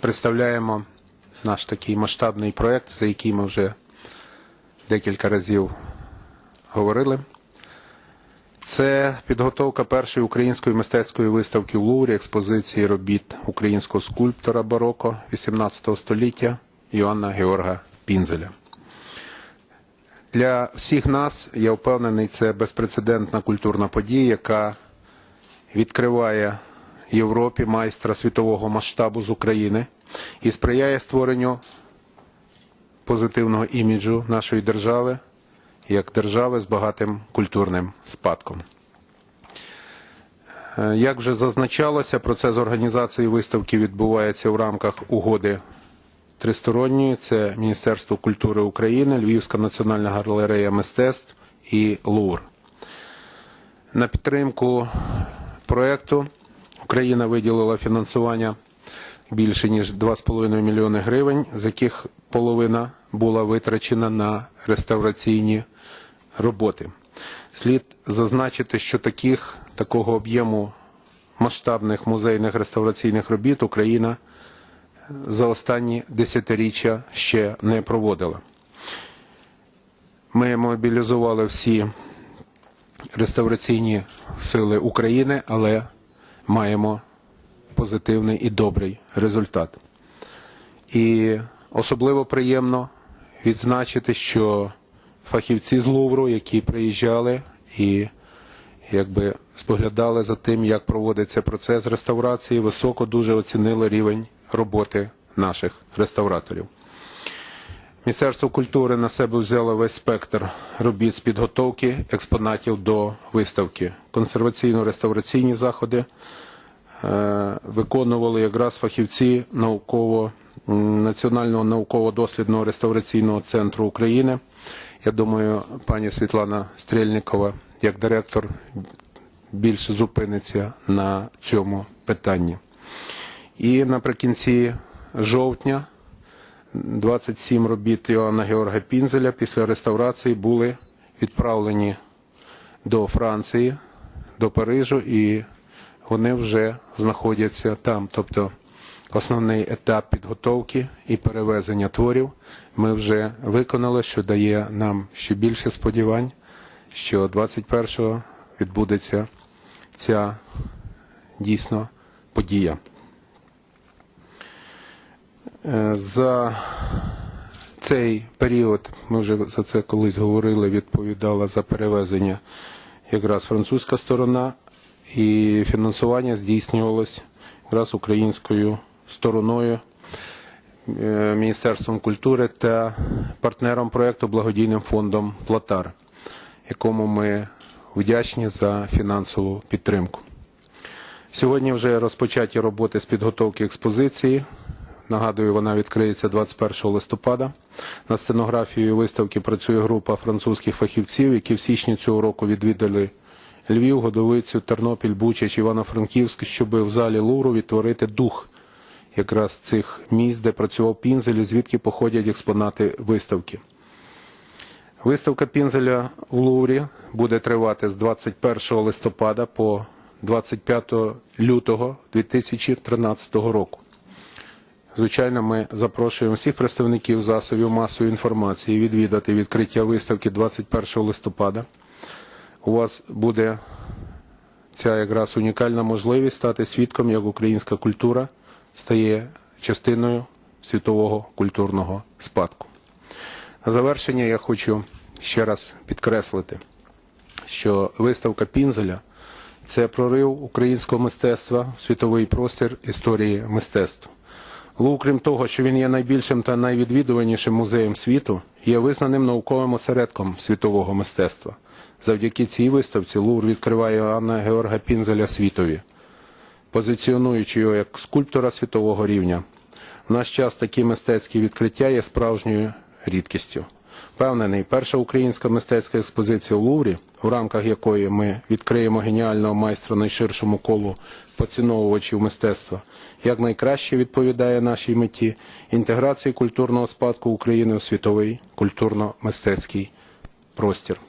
представляємо наш такий масштабний проєкт, за який ми вже декілька разів говорили. Це підготовка першої української мистецької виставки в Луврі експозиції робіт українського скульптора бароко XVIII століття Іоанна Георга Пінзеля. Для всіх нас, я впевнений, це безпрецедентна культурна подія, яка відкриває Європі майстра світового масштабу з України і сприяє створенню позитивного іміджу нашої держави як держави з багатим культурним спадком. Е, Як вже зазначалося, процес організації виставки відбувається в рамках угоди тристоронньої. Це Міністерство культури України, Львівська національна галерея мистецтв і ЛУР. На підтримку проєкту Україна виділила фінансування більше ніж 2,5 мільйони гривень, з яких половина була витрачена на реставраційні роботи. Слід зазначити, що таких такого об'єму масштабних музейних реставраційних робіт Україна за останні десятиріччя ще не проводила. Ми мобілізували всі реставраційні сили України, але маємо позитивний і добрий результат. І особливо приємно відзначити, що фахівці з Лувру, які приїжджали і якби споглядали за тим, як проводиться процес реставрації, високо дуже оцінили рівень роботи наших реставраторів. Міністерство культури на себе взяло весь спектр робіт з підготовки експонатів до виставки. Консерваційно-реставраційні заходи е, виконували якраз фахівці науково, Національного науково-дослідного реставраційного центру України. Я думаю, пані Світлана Стрельникова, як директор, більше зупиниться на цьому питанні. І наприкінці жовтня 27 робіт Іоанна Георга Пінзеля після реставрації були відправлені до Франції, до Парижу, і вони вже знаходяться там. Тобто основний етап підготовки і перевезення творів ми вже виконали, що дає нам ще більше сподівань, що 21-го відбудеться ця дійсно подія. Е, За цей період, ми вже за це колись говорили, відповідала за перевезення якраз французька сторона, і фінансування здійснювалось якраз українською стороною, е, Міністерством культури та партнером проєкту благодійним фондом Платар, якому ми вдячні за фінансову підтримку. Сьогодні вже розпочаті роботи з підготовки експозиції. Нагадую, вона відкриється 21 листопада. На сценографії виставки працює група французьких фахівців, які в січні цього року відвідали Львів, Годовицю, Тернопіль, Бучач, Івано-Франківськ, щоб в залі Луру відтворити дух якраз цих місць, де працював Пінзель, звідки походять експонати виставки. Виставка Пінзеля в Луврі буде тривати з 21 листопада по 25 лютого 2013 року. Звичайно, ми запрошуємо всіх представників засобів масової інформації відвідати відкриття виставки 21 листопада. У вас буде ця якраз унікальна можливість стати свідком, як українська культура стає частиною світового культурного спадку. На завершення я хочу ще раз підкреслити, що виставка Пінзеля це прорив українського мистецтва в світовий простір історії мистецтв. Лув, крім того, що він є найбільшим та найвідвідуванішим музеєм світу, є визнаним науковим осередком світового мистецтва. Завдяки цій виставці Лувр відкриває Анна Георга Пінзеля світові, позиціонуючи його як скульптора світового рівня. В наш час такі мистецькі відкриття є справжньою рідкістю. Впевнений, перша українська мистецька експозиція у Луврі, в рамках якої ми відкриємо геніального майстра найширшому колу поціновувачів мистецтва, як найкраще відповідає нашій меті інтеграції культурного спадку України у світовий культурно-мистецький простір.